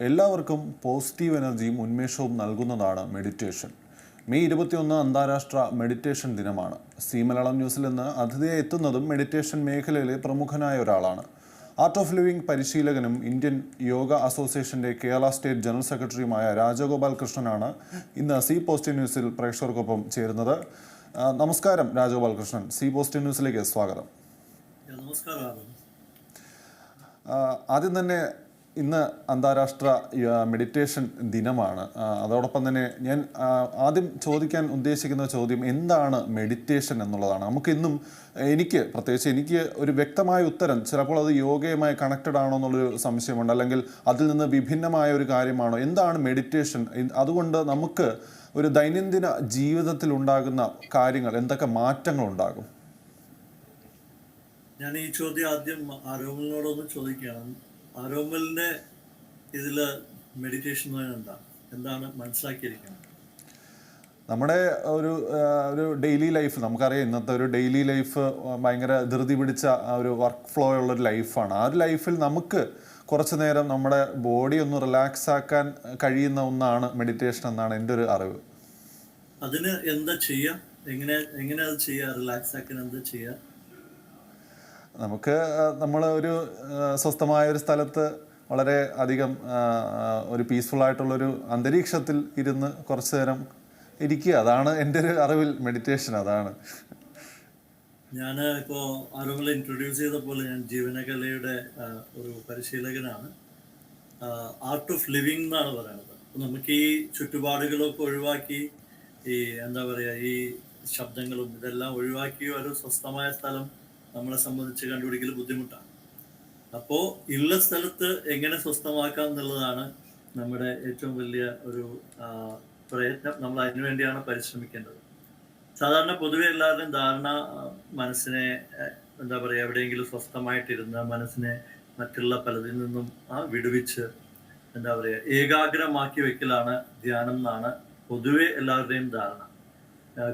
എല്ലാവർക്കും പോസിറ്റീവ് എനർജിയും ഉന്മേഷവും നൽകുന്നതാണ് മെഡിറ്റേഷൻ. മെയ് ഇരുപത്തിയൊന്ന് അന്താരാഷ്ട്ര മെഡിറ്റേഷൻ ദിനമാണ്. സി മലയാളം ന്യൂസിൽ നിന്ന് അതിഥിയെ എത്തുന്നതും മെഡിറ്റേഷൻ മേഖലയിലെ പ്രമുഖനായ ഒരാളാണ്. ആർട്ട് ഓഫ് ലിവിംഗ് പരിശീലകനും ഇന്ത്യൻ യോഗ അസോസിയേഷന്റെ കേരള സ്റ്റേറ്റ് ജനറൽ സെക്രട്ടറിയുമായ രാജഗോപാൽ കൃഷ്ണനാണ് ഇന്ന് സി പോസ്റ്റ് ന്യൂസിൽ പ്രേക്ഷകർക്കൊപ്പം ചേരുന്നത്. നമസ്കാരം രാജഗോപാൽ കൃഷ്ണൻ. സി പോസ്റ്റ് ന്യൂസിലേക്ക് സ്വാഗതം. നമസ്കാരം. ആദ്യം തന്നെ ഇന്ന് അന്താരാഷ്ട്ര മെഡിറ്റേഷൻ ദിനമാണ്. അതോടൊപ്പം തന്നെ ഞാൻ ആദ്യം ചോദിക്കാൻ ഉദ്ദേശിക്കുന്ന ചോദ്യം എന്താണ് മെഡിറ്റേഷൻ എന്നുള്ളതാണ്. നമുക്കിന്നും എനിക്ക് പ്രത്യേകിച്ച് എനിക്ക് ഒരു വ്യക്തമായ ഉത്തരം ചിലപ്പോൾ അത് യോഗയുമായി കണക്റ്റഡ് ആണോ എന്നുള്ളൊരു സംശയമുണ്ട്. അല്ലെങ്കിൽ അതിൽ നിന്ന് വിഭിന്നമായ ഒരു കാര്യമാണോ? എന്താണ് മെഡിറ്റേഷൻ അതുകൊണ്ട് നമുക്ക് ഒരു ദൈനംദിന ജീവിതത്തിൽ ഉണ്ടാകുന്ന കാര്യങ്ങൾ എന്തൊക്കെ മാറ്റങ്ങൾ ഉണ്ടാകും? ഞാൻ ഈ ചോദ്യം ആദ്യം ആരോഗ്യങ്ങളോടൊന്ന് ചോദിക്കുകയാണ്. ആരോമലിന്റെ ഇതിൽ മെഡിറ്റേഷൻ എന്താ? എന്താണ് മനസ്സിലാക്കിയിരിക്കുന്നത്? നമ്മുടെ ഒരു ഒരു ഡെയിലി ലൈഫ് നമുക്കറിയാം ഇന്നത്തെ ഒരു ഡെയിലി ലൈഫ് ഭയങ്കര ധൃതി പിടിച്ച ഒരു വർക്ക് ഫ്ലോ ഉള്ള ഒരു ലൈഫാണ് ആ ഒരു ലൈഫിൽ നമുക്ക് കുറച്ച് നേരം നമ്മുടെ ബോഡി ഒന്ന് റിലാക്സ് ആക്കാൻ കഴിയുന്ന ഒന്നാണ് മെഡിറ്റേഷൻ എന്നാണ് എന്റെ ഒരു അറിവ്. അതിന് എന്താ ചെയ്യുക എങ്ങനെ എങ്ങനെ അത് ചെയ്യുക റിലാക്സ് ആക്കാൻ എന്താ ചെയ്യുക നമുക്ക് നമ്മൾ ഒരു സ്വസ്ഥമായ ഒരു സ്ഥലത്ത് വളരെ അധികം ഒരു പീസ്ഫുൾ ആയിട്ടുള്ളൊരു അന്തരീക്ഷത്തിൽ ഇരുന്ന് കുറച്ച് നേരം ഇരിക്കുക. അതാണ് എന്റെ ഒരു അറിവിൽ മെഡിറ്റേഷൻ അതാണ്. ഞാൻ ഇപ്പോൾ ആരോമൽ ഇൻട്രൊഡ്യൂസ് ചെയ്ത പോലെ ഞാൻ ജീവനകലയുടെ ഒരു പരിശീലകനാണ്. ആർട്ട് ഓഫ് ലിവിംഗ് എന്നാണ് പറയുന്നത്. നമുക്ക് ഈ ചുറ്റുപാടുകളൊക്കെ ഒഴിവാക്കി ഈ എന്താ പറയുക ഈ ശബ്ദങ്ങളും ഇതെല്ലാം ഒഴിവാക്കി ഒരു സ്വസ്ഥമായ സ്ഥലം നമ്മളെ സംബന്ധിച്ച് കണ്ടുപിടിക്കൽ ബുദ്ധിമുട്ടാണ്. അപ്പോൾ ഉള്ള സ്ഥലത്ത് എങ്ങനെ സ്വസ്ഥമാക്കാം എന്നുള്ളതാണ് നമ്മുടെ ഏറ്റവും വലിയ ഒരു പ്രയത്നം. നമ്മൾ അതിനുവേണ്ടിയാണ് പരിശ്രമിക്കേണ്ടത്. സാധാരണ പൊതുവെ എല്ലാവരുടെയും ധാരണ മനസ്സിനെ എന്താ പറയുക എവിടെയെങ്കിലും സ്വസ്ഥമായിട്ടിരുന്ന് മനസ്സിനെ മറ്റുള്ള പലതിൽ നിന്നും ആ വിടുവിച്ച് എന്താ പറയുക ഏകാഗ്രമാക്കി വെക്കലാണ് ധ്യാനം എന്നാണ് പൊതുവെ എല്ലാവരുടെയും ധാരണ.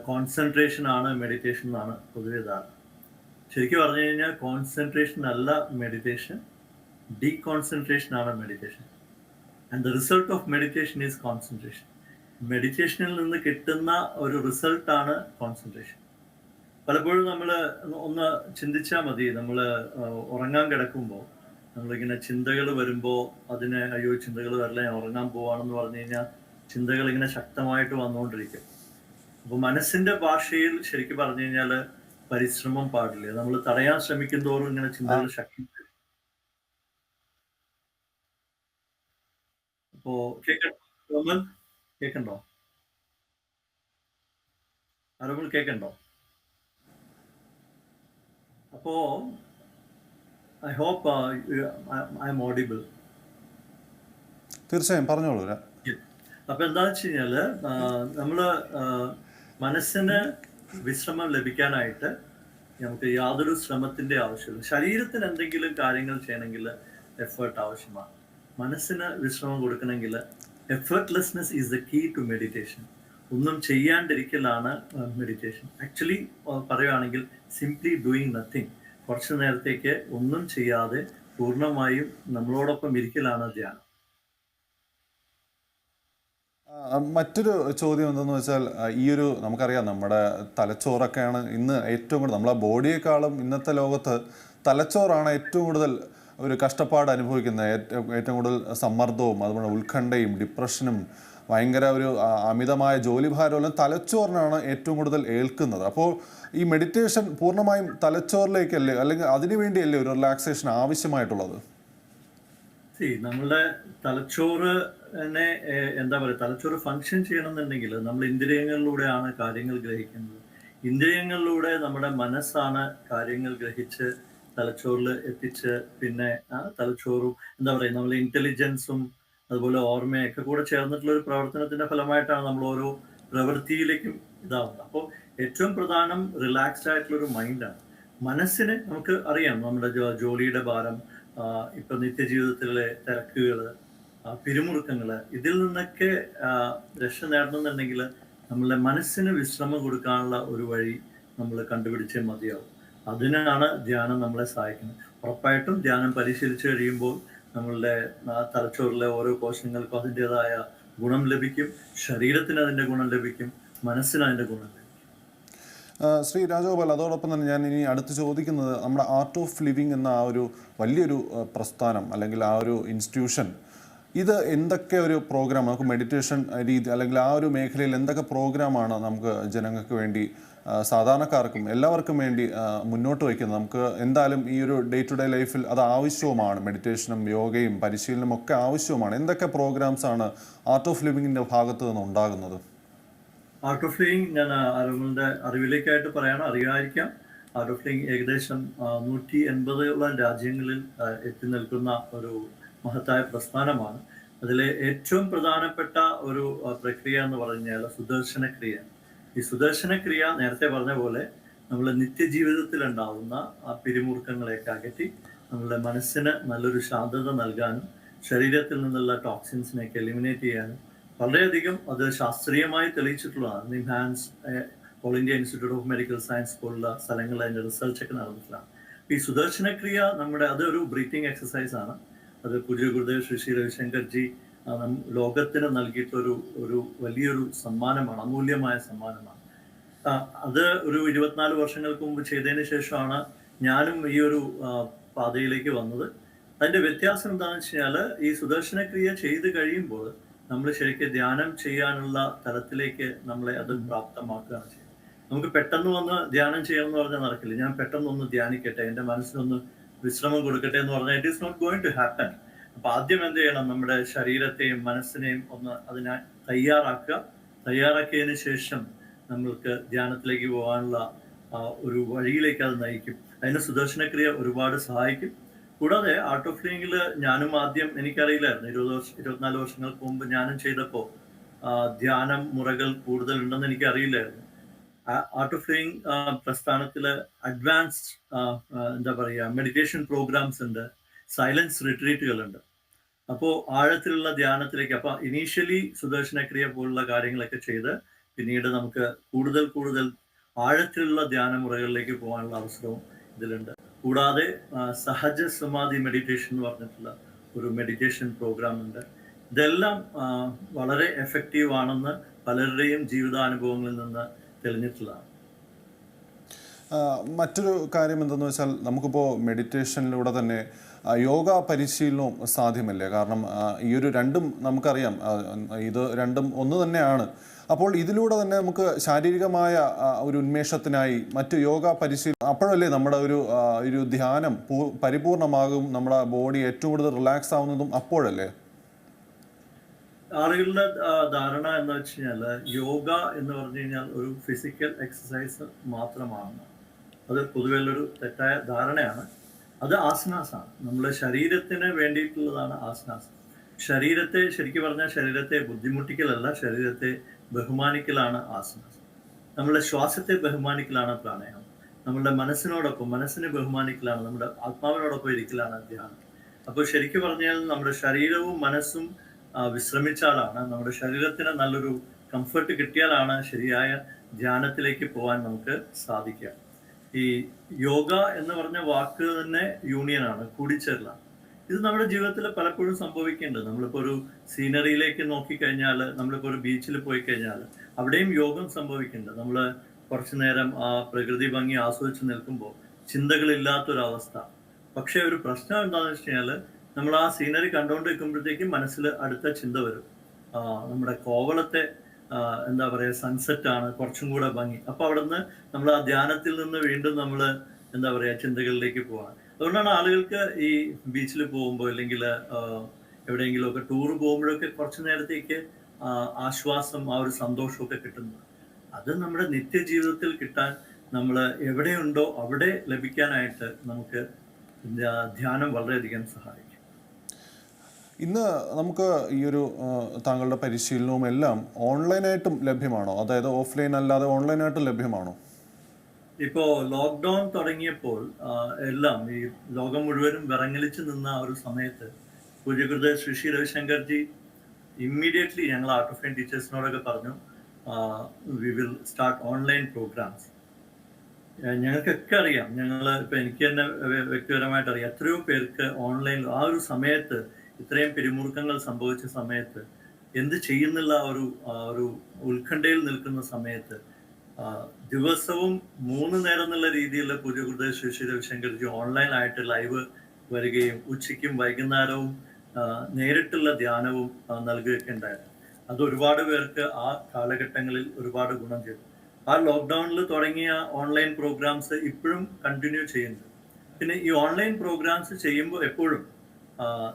കോൺസെൻട്രേഷൻ ആണ് മെഡിറ്റേഷൻ എന്നാണ് പൊതുവെ ധാരണ. ശരിക്കും പറഞ്ഞു കഴിഞ്ഞാൽ കോൺസെൻട്രേഷൻ അല്ല മെഡിറ്റേഷൻ ഡീ കോൺസെൻട്രേഷൻ ആണ് meditation and the result of meditation is concentration മെഡിറ്റേഷനിൽ നിന്ന് കിട്ടുന്ന ഒരു റിസൾട്ടാണ് കോൺസെൻട്രേഷൻ പലപ്പോഴും നമ്മൾ ഒന്ന് ചിന്തിച്ചാൽ മതി. നമ്മൾ ഉറങ്ങാൻ കിടക്കുമ്പോൾ നമ്മളിങ്ങനെ ചിന്തകൾ വരുമ്പോൾ അതിനെ അയ്യോ ചിന്തകൾ വരില്ല ഞാൻ ഉറങ്ങാൻ പോവാണെന്ന് പറഞ്ഞു കഴിഞ്ഞാൽ ചിന്തകൾ ഇങ്ങനെ ശക്തമായിട്ട് വന്നുകൊണ്ടിരിക്കും അപ്പോൾ മനസ്സിന്റെ ഭാഷയിൽ ശരിക്കും പറഞ്ഞു കഴിഞ്ഞാൽ പരിശ്രമം പാടില്ല. നമ്മൾ തടയാൻ ശ്രമിക്കും തോറും ഇങ്ങനെ ചിന്തകൾ ശക്തി. അപ്പോ കേക്കണ്ടോ? കേക്കണ്ടോ? കേക്കണ്ടോ? അപ്പോ I hope I'm audible തീർച്ചയായും പറഞ്ഞോളൂ. അപ്പൊ എന്താ വെച്ച് കഴിഞ്ഞാൽ നമ്മൾ മനസ്സിന് വിശ്രമം ലഭിക്കാനായിട്ട് നമുക്ക് യാതൊരു ശ്രമത്തിന്റെ ആവശ്യമില്ല. ശരീരത്തിന് എന്തെങ്കിലും കാര്യങ്ങൾ ചെയ്യണമെങ്കിൽ എഫേർട്ട് ആവശ്യമാണ്. മനസ്സിന് വിശ്രമം കൊടുക്കണമെങ്കിൽ effortlessness is the key to meditation ഒന്നും ചെയ്യാണ്ടിരിക്കലാണ് മെഡിറ്റേഷൻ ആക്ച്വലി പറയുകയാണെങ്കിൽ സിംപ്ലി ഡൂയിങ് നത്തിങ് കുറച്ചു നേരത്തേക്ക് ഒന്നും ചെയ്യാതെ പൂർണമായും നമ്മളോടൊപ്പം ഇരിക്കലാണ് ധ്യാനം. മറ്റൊരു ചോദ്യം എന്തെന്ന് വെച്ചാൽ ഈ ഒരു നമുക്കറിയാം നമ്മുടെ തലച്ചോറൊക്കെയാണ് ഇന്ന് ഏറ്റവും കൂടുതൽ നമ്മളെ ബോഡിയേക്കാളും ഇന്നത്തെ ലോകത്ത് തലച്ചോറാണ് ഏറ്റവും കൂടുതൽ ഒരു കഷ്ടപ്പാട് അനുഭവിക്കുന്നത്. ഏറ്റവും കൂടുതൽ സമ്മർദ്ദവും അതുപോലെ ഉത്കണ്ഠയും ഡിപ്രഷനും ഭയങ്കര ഒരു അമിതമായ ജോലിഭാരമെല്ലാം തലച്ചോറിനാണ് ഏറ്റവും കൂടുതൽ ഏൽക്കുന്നത്. അപ്പോൾ ഈ മെഡിറ്റേഷൻ പൂർണമായും തലച്ചോറിലേക്കല്ലേ അല്ലെങ്കിൽ അതിനു വേണ്ടിയല്ലേ ഒരു റിലാക്സേഷൻ ആവശ്യമായിട്ടുള്ളത്? നമ്മളുടെ തലച്ചോറിനെ ഏഹ്, എന്താ പറയുക തലച്ചോറ് ഫങ്ഷൻ ചെയ്യണമെന്നുണ്ടെങ്കിൽ നമ്മൾ ഇന്ദ്രിയങ്ങളിലൂടെയാണ് കാര്യങ്ങൾ ഗ്രഹിക്കുന്നത്. ഇന്ദ്രിയങ്ങളിലൂടെ നമ്മുടെ മനസ്സാണ് കാര്യങ്ങൾ ഗ്രഹിച്ച് തലച്ചോറിൽ എത്തിച്ച് പിന്നെ ആ തലച്ചോറും എന്താ പറയുക നമ്മൾ ഇന്റലിജൻസും അതുപോലെ ഓർമ്മയൊക്കെ കൂടെ ചേർന്നിട്ടുള്ള ഒരു പ്രവർത്തനത്തിന്റെ ഫലമായിട്ടാണ് നമ്മൾ ഓരോ പ്രവൃത്തിയിലേക്കും ഇതാവുന്നത്. അപ്പോൾ ഏറ്റവും പ്രധാനം റിലാക്സ്ഡ് ആയിട്ടുള്ള ഒരു മൈൻഡാണ് മനസ്സിനെ നമുക്ക് അറിയാം നമ്മുടെ ജോലിയുടെ ഭാരം ഇപ്പൊ നിത്യജീവിതത്തിലെ തിരക്കുകൾ ആ, പിരിമുറുക്കങ്ങൾ ഇതിൽ നിന്നൊക്കെ രക്ഷ നേടണമെന്നുണ്ടെങ്കിൽ നമ്മളുടെ മനസ്സിന് വിശ്രമം കൊടുക്കാനുള്ള ഒരു വഴി നമ്മൾ കണ്ടുപിടിച്ചേ മതിയാവും. അതിനാണ് ധ്യാനം നമ്മളെ സഹായിക്കുന്നത്. ഉറപ്പായിട്ടും ധ്യാനം പരിശീലിച്ചു കഴിയുമ്പോൾ നമ്മളുടെ തലച്ചോറിലെ ഓരോ കോശങ്ങൾക്കും അതിന്റെതായ ഗുണം ലഭിക്കും. ശരീരത്തിന് അതിന്റെ ഗുണം ലഭിക്കും. മനസ്സിന് അതിന്റെ ഗുണം ലഭിക്കും. ശ്രീ രാജഗോപാൽ അതോടൊപ്പം തന്നെ ഞാൻ ഇനി അടുത്ത് ചോദിക്കുന്നത് നമ്മുടെ ആർട്ട് ഓഫ് ലിവിങ് എന്ന ആ ഒരു വലിയൊരു പ്രസ്ഥാനം അല്ലെങ്കിൽ ആ ഒരു ഇൻസ്റ്റിറ്റ്യൂഷൻ ഇത് എന്തൊക്കെ ഒരു പ്രോഗ്രാം നമുക്ക് മെഡിറ്റേഷൻ രീതി അല്ലെങ്കിൽ ആ ഒരു മേഖലയിൽ എന്തൊക്കെ പ്രോഗ്രാമാണ് നമുക്ക് ജനങ്ങൾക്ക് വേണ്ടി സാധാരണക്കാർക്കും എല്ലാവർക്കും വേണ്ടി മുന്നോട്ട് വയ്ക്കുന്നത്? നമുക്ക് എന്തായാലും ഈ ഒരു ഡേ ടു ഡേ ലൈഫിൽ അത് ആവശ്യവുമാണ്. മെഡിറ്റേഷനും യോഗയും പരിശീലനവും ഒക്കെ ആവശ്യവുമാണ്. എന്തൊക്കെ പ്രോഗ്രാംസ് ആണ് ആർട്ട് ഓഫ് ലിവിങ്ങിന്റെ ഭാഗത്ത് നിന്ന് ഉണ്ടാകുന്നത്? ആർട്ട് ഓഫ് ലിവിങ് ഞാൻ അറിവുകളുടെ അറിവിലേക്കായിട്ട് പറയണം. അറിയാതിരിക്കാം. ആർട്ട് ഓഫ് ലിവിങ് ഏകദേശം നൂറ്റി എൺപതോളം രാജ്യങ്ങളിൽ എത്തി നിൽക്കുന്ന ഒരു മഹത്തായ പ്രസ്ഥാനമാണ്. അതിലെ ഏറ്റവും പ്രധാനപ്പെട്ട ഒരു പ്രക്രിയ എന്ന് പറഞ്ഞാൽ സുദർശന ക്രിയ ഈ സുദർശന ക്രിയ നേരത്തെ പറഞ്ഞ പോലെ നമ്മൾ നിത്യജീവിതത്തിൽ ഉണ്ടാവുന്ന ആ പിരിമുറുക്കങ്ങളെയൊക്കെ അകറ്റി നമ്മളുടെ മനസ്സിന് നല്ലൊരു ശാന്തത നൽകാനും ശരീരത്തിൽ നിന്നുള്ള ടോക്സിൻസിനെയൊക്കെ എലിമിനേറ്റ് ചെയ്യാനും വളരെയധികം അത് ശാസ്ത്രീയമായി തെളിയിച്ചിട്ടുള്ളതാണ്. NIMHANS all India institute of medical science പോലുള്ള സ്ഥലങ്ങളിൽ അതിന്റെ റിസർച്ചൊക്കെ നടന്നിട്ടുള്ളതാണ്. ഈ സുദർശന ക്രിയ നമ്മുടെ അതൊരു ബ്രീത്തിങ് എക്സസൈസ് ആണ് അത് പുതിയ ഗുരുദേവ് ശ്രീ ശ്രീ രവിശങ്കർജി ലോകത്തിന് നൽകിയിട്ടൊരു ഒരു വലിയൊരു സമ്മാനമാണ് അമൂല്യമായ സമ്മാനമാണ്. അത് ഒരു ഇരുപത്തിനാല് വർഷങ്ങൾക്ക് മുമ്പ് ചെയ്തതിന് ശേഷമാണ് ഞാനും ഈ ഒരു പാതയിലേക്ക് വന്നത്. അതിന്റെ വ്യത്യാസം എന്താണെന്ന് വെച്ച് കഴിഞ്ഞാൽ ഈ സുദർശന ക്രിയ ചെയ്ത് കഴിയുമ്പോൾ നമ്മൾ ശരിക്കും ധ്യാനം ചെയ്യാനുള്ള തലത്തിലേക്ക് നമ്മളെ അത് പ്രാപ്തമാക്കുകയാണ് ചെയ്യുന്നത്. നമുക്ക് പെട്ടെന്ന് വന്ന് ധ്യാനം ചെയ്യണം എന്ന് പറഞ്ഞാൽ നടക്കില്ല. ഞാൻ പെട്ടെന്ന് ഒന്ന് ധ്യാനിക്കട്ടെ എന്റെ മനസ്സിനൊന്ന് വിശ്രമം കൊടുക്കട്ടെ എന്ന് പറഞ്ഞാൽ it is not going to happen അപ്പൊ ആദ്യം എന്ത് ചെയ്യണം? നമ്മുടെ ശരീരത്തെയും മനസ്സിനെയും ഒന്ന് അതിനെ തയ്യാറാക്കുക. തയ്യാറാക്കിയതിന് ശേഷം നമ്മൾക്ക് ധ്യാനത്തിലേക്ക് പോകാനുള്ള ഒരു വഴിയിലേക്ക് അത് നയിക്കും. അതിന് സുദർശനക്രിയ ഒരുപാട് സഹായിക്കും. കൂടാതെ ആർട്ട് ഓഫ് ലിവിങ്ങിൽ ഞാനും ആദ്യം എനിക്കറിയില്ലായിരുന്നു. ഇരുപത് വർഷം ഇരുപത്തിനാല് വർഷങ്ങൾക്ക് മുമ്പ് ഞാനും ചെയ്തപ്പോൾ ധ്യാനം മുറകൾ കൂടുതൽ ഉണ്ടെന്ന് എനിക്ക് അറിയില്ലായിരുന്നു ആർട്ട് ഓഫ് ലിവിങ് പ്രസ്ഥാനത്തിൽ അഡ്വാൻസ്ഡ് എന്താ പറയുക മെഡിറ്റേഷൻ പ്രോഗ്രാംസ് ഉണ്ട് സൈലൻസ് റിട്രീറ്റുകളുണ്ട് അപ്പോൾ ആഴത്തിലുള്ള ധ്യാനത്തിലേക്ക് അപ്പോൾ ഇനീഷ്യലി സുദർശനക്രിയ പോലുള്ള കാര്യങ്ങളൊക്കെ ചെയ്ത് പിന്നീട് നമുക്ക് കൂടുതൽ കൂടുതൽ ആഴത്തിലുള്ള ധ്യാന മുറകളിലേക്ക് പോകാനുള്ള അവസരവും ഇതിലുണ്ട്. കൂടാതെ സഹജ സമാധി മെഡിറ്റേഷൻ എന്ന് പറഞ്ഞിട്ടുള്ള ഒരു മെഡിറ്റേഷൻ പ്രോഗ്രാം ഉണ്ട്. ഇതെല്ലാം വളരെ എഫക്റ്റീവ് ആണെന്ന് പലരുടെയും ജീവിതാനുഭവങ്ങളിൽ നിന്ന് തെളിഞ്ഞിട്ടുള്ളതാണ്. മറ്റൊരു കാര്യം എന്തെന്ന് വെച്ചാൽ നമുക്കിപ്പോൾ മെഡിറ്റേഷനിലൂടെ തന്നെ യോഗ പരിശീലനവും സാധ്യമല്ലേ? കാരണം ഈ ഒരു രണ്ടും നമുക്കറിയാം. ഇത് രണ്ടും ഒന്ന് തന്നെയാണ്. അപ്പോൾ ഇതിലൂടെ തന്നെ നമുക്ക് ശാരീരികമായ ഒരു ഉന്മേഷത്തിനായി മറ്റു യോഗ പരിശീലനം അപ്പോഴല്ലേ നമ്മുടെ ഒരു ഒരു ധ്യാനം പരിപൂർണമാകും നമ്മുടെ ബോഡി ഏറ്റവും കൂടുതൽ റിലാക്സ് ആവുന്നതും അപ്പോഴല്ലേ? ആളുകളുടെ ധാരണ എന്ന് വെച്ച് കഴിഞ്ഞാൽ യോഗ എന്ന് പറഞ്ഞു കഴിഞ്ഞാൽ ഒരു ഫിസിക്കൽ എക്സസൈസ് മാത്രമാണ്. അത് ഒരു തെറ്റായ ധാരണയാണ്. അത് ആസനാസാണ്. നമ്മുടെ ശരീരത്തിന് വേണ്ടിയിട്ടുള്ളതാണ് ആസനാസ്. ശരീരത്തെ ശരിക്കും പറഞ്ഞാൽ ശരീരത്തെ ബുദ്ധിമുട്ടിക്കലല്ല ശരീരത്തെ ബഹുമാനിക്കലാണ് ആസനാസ്. നമ്മുടെ ശ്വാസത്തെ ബഹുമാനിക്കലാണ് പ്രാണായാമം. നമ്മുടെ മനസ്സിനോടൊപ്പം മനസ്സിനെ ബഹുമാനിക്കലാണ് നമ്മുടെ ആത്മാവിനോടൊപ്പം ഇരിക്കലാണ് ധ്യാനം. അപ്പോൾ ശരിക്കും പറഞ്ഞാൽ നമ്മുടെ ശരീരവും മനസ്സും വിശ്രമിച്ചാലാണ് നമ്മുടെ ശരീരത്തിന് നല്ലൊരു കംഫർട്ട് കിട്ടിയാലാണ് ശരിയായ ധ്യാനത്തിലേക്ക് പോകാൻ നമുക്ക് സാധിക്കുക. ഈ യോഗ എന്ന് പറഞ്ഞ വാക്ക് തന്നെ യൂണിയനാണ് കൂടിച്ചേരലാണ്. ഇത് നമ്മുടെ ജീവിതത്തിൽ പലപ്പോഴും സംഭവിക്കേണ്ടത്. നമ്മളിപ്പോൾ ഒരു സീനറിയിലേക്ക് നോക്കിക്കഴിഞ്ഞാൽ നമ്മളിപ്പോൾ ഒരു ബീച്ചിൽ പോയി കഴിഞ്ഞാൽ അവിടെയും യോഗം സംഭവിക്കുന്നുണ്ട് നമ്മൾ കുറച്ചു നേരം ആ പ്രകൃതി ഭംഗി ആസ്വദിച്ച് നിൽക്കുമ്പോൾ ചിന്തകളില്ലാത്തൊരവസ്ഥ. പക്ഷേ ഒരു പ്രശ്നം എന്താണെന്ന് വെച്ച് കഴിഞ്ഞാൽ നമ്മൾ ആ സീനറി കണ്ടുകൊണ്ട് നിൽക്കുമ്പോഴത്തേക്കും മനസ്സിൽ അടുത്ത ചിന്ത വരും. നമ്മുടെ കോവളത്തെ എന്താ പറയുക സൺസെറ്റ് ആണ് കുറച്ചും കൂടെ ഭംഗി. അപ്പൊ അവിടുന്ന് നമ്മൾ ആ ധ്യാനത്തിൽ നിന്ന് വീണ്ടും നമ്മൾ എന്താ പറയുക ചിന്തകളിലേക്ക് പോവാണ്. അതുകൊണ്ടാണ് ആളുകൾക്ക് ഈ ബീച്ചിൽ പോകുമ്പോൾ അല്ലെങ്കിൽ എവിടെയെങ്കിലും ഒക്കെ ടൂർ പോകുമ്പോഴൊക്കെ കുറച്ചു നേരത്തേക്ക് ആശ്വാസം ആ ഒരു സന്തോഷമൊക്കെ കിട്ടുന്നത്. അത് നമ്മുടെ നിത്യജീവിതത്തിൽ കിട്ടാൻ നമ്മൾ എവിടെയുണ്ടോ അവിടെ ലഭിക്കാനായിട്ട് നമുക്ക് ധ്യാനം വളരെയധികം സഹായിക്കും. ഇന്ന് നമുക്ക് ഈ ഒരു താങ്കളുടെ പരിശീലനവും എല്ലാം ഓൺലൈനായിട്ടും ലഭ്യമാണോ? അതായത് ഓഫ്ലൈൻ അല്ലാതെ ഓൺലൈനായിട്ടും ലഭ്യമാണോ? ഇപ്പോ ലോക്ക്ഡൗൺ തുടങ്ങിയപ്പോൾ എല്ലാം ഈ ലോകം മുഴുവനും വിറങ്ങലിച്ച് നിന്ന ആ ഒരു സമയത്ത് പൂജകൃത ശ്രീ ശ്രീ രവിശങ്കർജി ഇമ്മീഡിയറ്റ്ലി ഞങ്ങൾ ആർട്ട് ഓഫ് ടീച്ചേഴ്സിനോടൊക്കെ പറഞ്ഞു we will start online programs ഞങ്ങൾക്കൊക്കെ അറിയാം. ഞങ്ങൾ ഇപ്പൊ എനിക്ക് തന്നെ വ്യക്തിപരമായിട്ട് അറിയാം. എത്രയോ പേർക്ക് ഓൺലൈൻ ആ ഒരു സമയത്ത് ഇത്രയും പിരിമുറുക്കങ്ങൾ സംഭവിച്ച സമയത്ത് എന്ത് ചെയ്യുന്നില്ല ആ ഒരു ഒരു ഉത്കണ്ഠയിൽ നിൽക്കുന്ന സമയത്ത് ദിവസവും മൂന്ന് നേരം എന്നുള്ള രീതിയിൽ പുതിയ ശ്രീ ശ്രീ രവിശങ്കർജി ഓൺലൈനായിട്ട് ലൈവ് വരികയും ഉച്ചയ്ക്കും വൈകുന്നേരവും നേരിട്ടുള്ള ധ്യാനവും നൽകുകയൊക്കെ ഉണ്ടായിരുന്നു. അത് ഒരുപാട് പേർക്ക് ആ കാലഘട്ടങ്ങളിൽ ഒരുപാട് ഗുണം ചെയ്തു. ആ ലോക്ക്ഡൌണിൽ തുടങ്ങിയ ഓൺലൈൻ പ്രോഗ്രാംസ് ഇപ്പോഴും കണ്ടിന്യൂ ചെയ്യുന്നുണ്ട്. പിന്നെ ഈ ഓൺലൈൻ പ്രോഗ്രാംസ് ചെയ്യുമ്പോൾ എപ്പോഴും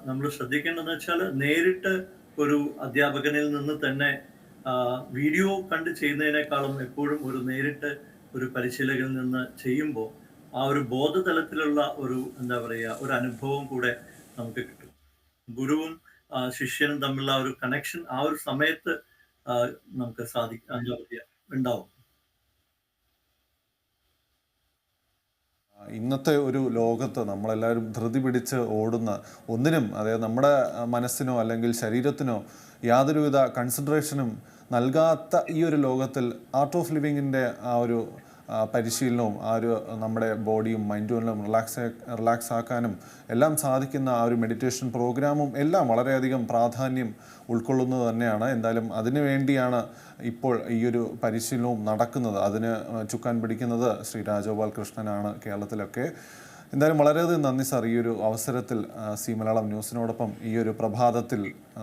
നമ്മൾ ശ്രദ്ധിക്കേണ്ടതെന്ന് വെച്ചാൽ നേരിട്ട് ഒരു അധ്യാപകനിൽ നിന്ന് തന്നെ വീഡിയോ കണ്ട് ചെയ്യുന്നതിനേക്കാളും എപ്പോഴും ഒരു നേരിട്ട് ഒരു പരിശീലകനിൽ നിന്ന് ചെയ്യുമ്പോൾ ആ ഒരു ബോധതലത്തിലുള്ള ഒരു എന്താ പറയുക ഒരു അനുഭവം കൂടെ നമുക്ക് കിട്ടും. ഗുരുവും ശിഷ്യനും തമ്മിലുള്ള ഒരു കണക്ഷൻ ആ ഒരു സമയത്ത് നമുക്ക് സാധിക്കാൻ ഉണ്ടാവും. ഇന്നത്തെ ഒരു ലോകത്ത് നമ്മളെല്ലാവരും ധൃതി പിടിച്ച് ഓടുന്ന ഒന്നിനും അതായത് നമ്മുടെ മനസ്സിനോ അല്ലെങ്കിൽ ശരീരത്തിനോ യാതൊരുവിധ കൺസിഡറേഷനും നൽകാത്ത ഈ ഒരു ലോകത്തിൽ ആർട്ട് ഓഫ് ലിവിങ്ങിന്റെ ആ ഒരു പരിശീലനവും ആ ഒരു നമ്മുടെ ബോഡിയും മൈൻഡും റിലാക്സ് റിലാക്സ് ആക്കാനും എല്ലാം സാധിക്കുന്ന ആ ഒരു മെഡിറ്റേഷൻ പ്രോഗ്രാമും എല്ലാം വളരെയധികം പ്രാധാന്യം ഉൾക്കൊള്ളുന്നത് തന്നെയാണ്. എന്തായാലും അതിനു വേണ്ടിയാണ് ഇപ്പോൾ ഈ ഒരു പരിശീലനവും നടക്കുന്നത്. അതിന് ചുക്കാൻ പിടിക്കുന്നത് ശ്രീ രാജഗോപാൽ കൃഷ്ണനാണ് കേരളത്തിലൊക്കെ. എന്തായാലും വളരെയധികം നന്ദി സാർ. ഈ ഒരു അവസരത്തിൽ സി മലയാളം ന്യൂസിനോടൊപ്പം ഈ ഒരു പ്രഭാതത്തിൽ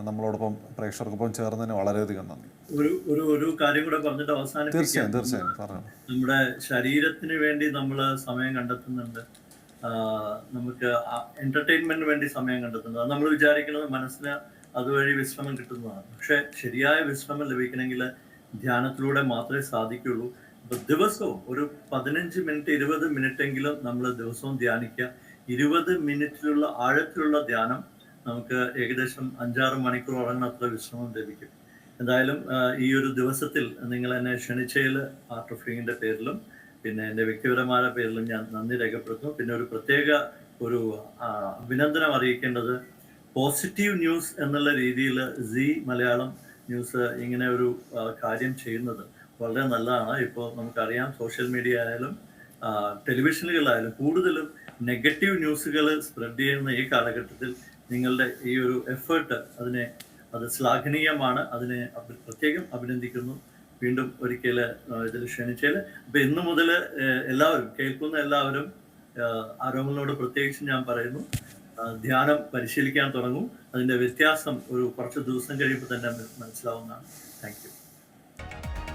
നമ്മളോടൊപ്പം പ്രേക്ഷകർക്കൊപ്പം ചേർന്നതിന് വളരെയധികം നന്ദി. ഒരു ഒരു ഒരു കാര്യം കൂടെ പറഞ്ഞിട്ട് അവസാനം തീർച്ചയായും തീർച്ചയായും പറഞ്ഞു. നമ്മുടെ ശരീരത്തിന് വേണ്ടി നമ്മൾ സമയം കണ്ടെത്തുന്നുണ്ട്. നമുക്ക് എന്റർടൈൻമെന്റിന് വേണ്ടി സമയം കണ്ടെത്തുന്നത് നമ്മൾ വിചാരിക്കുന്നത് മനസ്സിന് അതുവഴി വിശ്രമം കിട്ടുന്നതാണ്. പക്ഷെ ശരിയായ വിശ്രമം ലഭിക്കണമെങ്കിൽ ധ്യാനത്തിലൂടെ മാത്രമേ സാധിക്കുള്ളൂ. ദിവസവും ഒരു പതിനഞ്ച് മിനിറ്റ് ഇരുപത് മിനിറ്റ് എങ്കിലും നമ്മൾ ദിവസവും ധ്യാനിക്കുക. ഇരുപത് മിനിറ്റിലുള്ള ആഴത്തിലുള്ള ധ്യാനം നമുക്ക് ഏകദേശം അഞ്ചാറ് മണിക്കൂർ ഉറങ്ങുന്ന വിശ്രമം ലഭിക്കും. എന്തായാലും ഈ ഒരു ദിവസത്തിൽ നിങ്ങൾ എന്നെ ക്ഷണിച്ചയിൽ ആർട്ട് ഓഫ് ലിവിങ്ങിന്റെ പേരിലും പിന്നെ എന്റെ വ്യക്തിപരമായ പേരിലും ഞാൻ നന്ദി രേഖപ്പെടുത്തുന്നു. പിന്നെ ഒരു പ്രത്യേക ഒരു അഭിനന്ദനം അറിയിക്കേണ്ടത് പോസിറ്റീവ് ന്യൂസ് എന്നുള്ള രീതിയിൽ സി മലയാളം ന്യൂസ് ഇങ്ങനെ ഒരു കാര്യം ചെയ്യുന്നത് വളരെ നല്ലതാണ്. ഇപ്പോൾ നമുക്കറിയാം സോഷ്യൽ മീഡിയ ആയാലും ടെലിവിഷനുകളായാലും കൂടുതലും നെഗറ്റീവ് ന്യൂസുകൾ സ്പ്രെഡ് ചെയ്യുന്ന ഈ കാലഘട്ടത്തിൽ നിങ്ങളുടെ ഈ ഒരു എഫേർട്ട് അതിനെ അത് ശ്ലാഘനീയമാണ്. അതിനെ പ്രത്യേകം അഭിനന്ദിക്കുന്നു. വീണ്ടും ഒരിക്കൽ ഇതിൽ ക്ഷണിച്ചാൽ അപ്പം ഇന്ന് മുതൽ എല്ലാവരും കേൾക്കുന്ന എല്ലാവരും ആരോഗ്യങ്ങളോട് പ്രത്യേകിച്ച് ഞാൻ പറയുന്നു. ധ്യാനം പരിശീലിക്കാൻ തുടങ്ങും. അതിന്റെ വ്യത്യാസം ഒരു കുറച്ച് ദിവസം കഴിയുമ്പോൾ തന്നെ മനസ്സിലാവുന്നതാണ്. Thank you.